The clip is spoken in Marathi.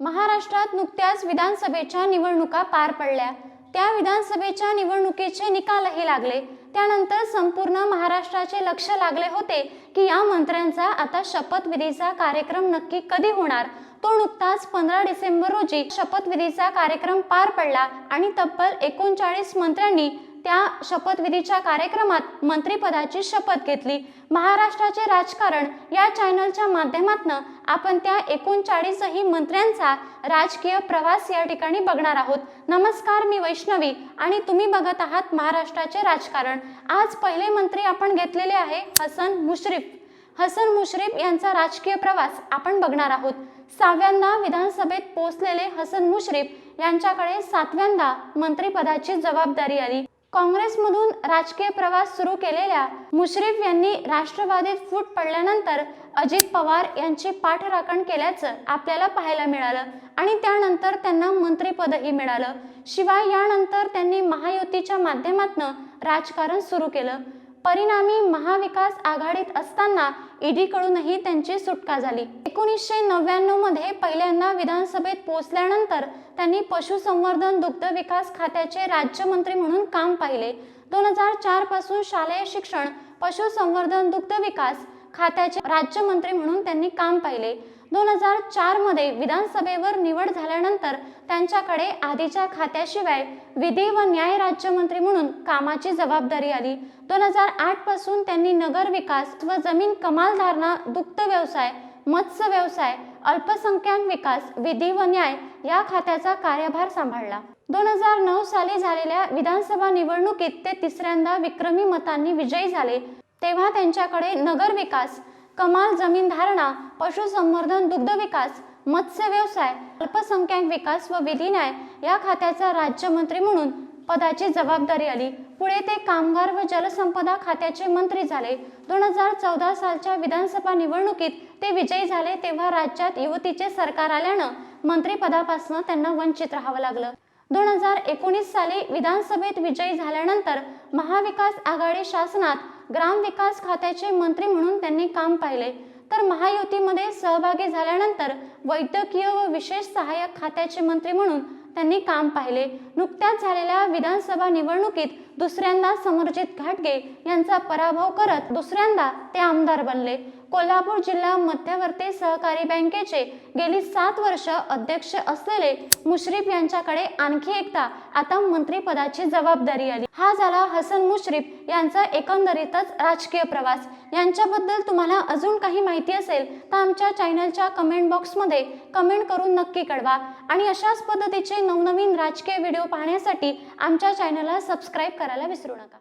महाराष्ट्रात नुकत्याच विधानसभेच्या निवडणुका पार पडल्या. त्या विधानसभेच्या निवडणुकीचे निकालही लागले. त्यानंतर संपूर्ण महाराष्ट्राचे लक्ष लागले होते की या मंत्र्यांचा आता शपथविधीचा कार्यक्रम नक्की कधी होणार? तो नुकताच पंधरा डिसेंबर रोजी शपथविधीचा कार्यक्रम पार पडला आणि तब्बल एकोणचाळीस मंत्र्यांनी त्या शपथविधीच्या कार्यक्रमात मंत्रिपदाची शपथ घेतली. महाराष्ट्राचे राजकारण या चॅनलच्या माध्यमातून आपण त्या एकोणचाळीसही मंत्र्यांचा राजकीय प्रवास या ठिकाणी बघणार आहोत. नमस्कार मी वैष्णवी आणि तुम्ही बघत आहात महाराष्ट्राचे राजकारण. आज पहिले मंत्री आपण घेतलेले आहे हसन मुश्रीफ. हसन मुश्रीफ यांचा राजकीय प्रवास आपण बघणार आहोत. सहाव्यांदा विधानसभेत पोचलेले हसन मुश्रीफ यांच्याकडे सातव्यांदा मंत्रिपदाची जबाबदारी आली. काँग्रेसमधून राजकीय प्रवास सुरू केलेल्या मुश्रीफ यांनी राष्ट्रवादीत फूट पडल्यानंतर अजित पवार यांची पाठराखण केल्याचं आपल्याला पाहायला मिळालं आणि त्यानंतर त्यांना मंत्रिपदही मिळालं. शिवाय यानंतर त्यांनी महायुतीच्या माध्यमातून राजकारण सुरू केलं. परिणामी महाविकास आघाडीत असताना ईडीकडूनही त्यांची सुटका झाली. एकोणीसशे नव्याण्णवमध्ये पहिल्यांदा विधानसभेत पोहोचल्यानंतर त्यांनी पशुसंवर्धन दुग्ध विकास खात्याचे राज्यमंत्री म्हणून काम पाहिले. दोन हजार चारपासून शालेय शिक्षण पशुसंवर्धन दुग्ध विकास खात्याचे राज्यमंत्री म्हणून त्यांनी काम पाहिले. दोन हजार चारमध्ये विधानसभेवर निवड झाल्यानंतर त्यांच्याकडे आधीच्या खात्याशिवाय विधी व न्याय राज्यमंत्री म्हणून कामाची जबाबदारी आली. दोन हजार आठपासून त्यांनी नगर विकास व जमीन कमालधारणा दुग्ध व्यवसाय मत्स्य व्यवसाय अल्पसंख्याक विकास विधी व न्याय या खात्याचा कार्यभार सांभाळला. दोन हजार नऊ साली झालेल्या विधानसभा निवडणुकीत ते तिसऱ्यांदा विक्रमी मतांनी विजयी झाले. तेव्हा त्यांच्याकडे नगर विकास कमाल जमीन धारणा पशुसंवर्धन दुग्ध विकास मत्स्य व्यवसाय अल्पसंख्याक विकास व विधी न्याय या खात्याचा राज्यमंत्री म्हणून पदाची जबाबदारी आली. पुढे ते कामगार व जलसंपदा खात्याचे मंत्री झाले. दोन हजार चौदा सालच्या विधानसभा निवडणुकीत ते विजयी झाले तेव्हा राज्यात युवतीचे सरकार आल्यानं मंत्रिपदापासून त्यांना वंचित राहावं लागलं. दोन हजार एकोणीस साली विधानसभेत विजयी झाल्यानंतर महाविकास आघाडी शासनात ग्रामविकास खात्याचे मंत्री म्हणून त्यांनी काम पाहिले. तर महायुतीमध्ये सहभागी झाल्यानंतर वैद्यकीय व विशेष सहाय्यक खात्याचे मंत्री म्हणून त्यांनी काम पाहिले. नुकत्याच झालेल्या विधानसभा निवडणुकीत दुसऱ्यांदा समरजित घाटगे यांचा पराभव करत दुसऱ्यांदा ते आमदार बनले. कोल्हापूर जिल्हा मध्यवर्ती सहकारी बँकेचे गेली सात वर्ष अध्यक्ष असलेले मुश्रीफ यांच्याकडे आणखी एकदा आता मंत्रीपदाची जबाबदारी आली. हा झाला हसन मुश्रीफ यांचा एकंदरीतच राजकीय प्रवास. यांच्याबद्दल तुम्हाला अजून काही माहिती असेल तर आमच्या चॅनलच्या कमेंट बॉक्समध्ये कमेंट करून नक्की कळवा. आणि अशाच पद्धतीचे नवनवीन राजकीय व्हिडिओ पाहण्यासाठी आमच्या चॅनलला सबस्क्राईब करा. करायला विसरू नका